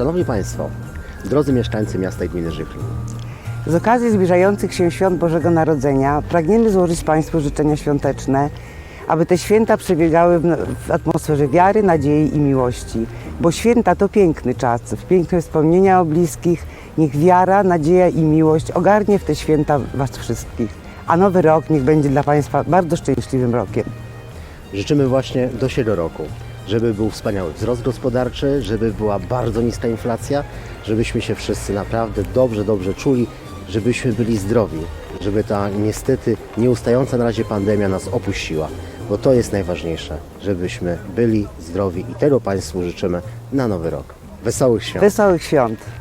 Szanowni Państwo, drodzy mieszkańcy miasta i gminy Żychlin, Z okazji zbliżających się świąt Bożego Narodzenia pragniemy złożyć Państwu życzenia świąteczne, aby te święta przebiegały w, w atmosferze wiary, nadziei i miłości. Bo święta to piękny czas, piękne wspomnienia o bliskich. Niech wiara, nadzieja i miłość ogarnie w te święta Was wszystkich. A nowy rok niech będzie dla Państwa bardzo szczęśliwym rokiem. życzymy właśnie do siego roku, żeby był wspaniały wzrost gospodarczy, żeby była bardzo niska inflacja, żebyśmy się wszyscy naprawdę dobrze, dobrze czuli, żebyśmy byli zdrowi, żeby ta niestety nieustająca na razie pandemia nas opuściła, bo to jest najważniejsze, żebyśmy byli zdrowi i tego Państwu życzymy na nowy rok. Wesołych świąt! Wesołych świąt!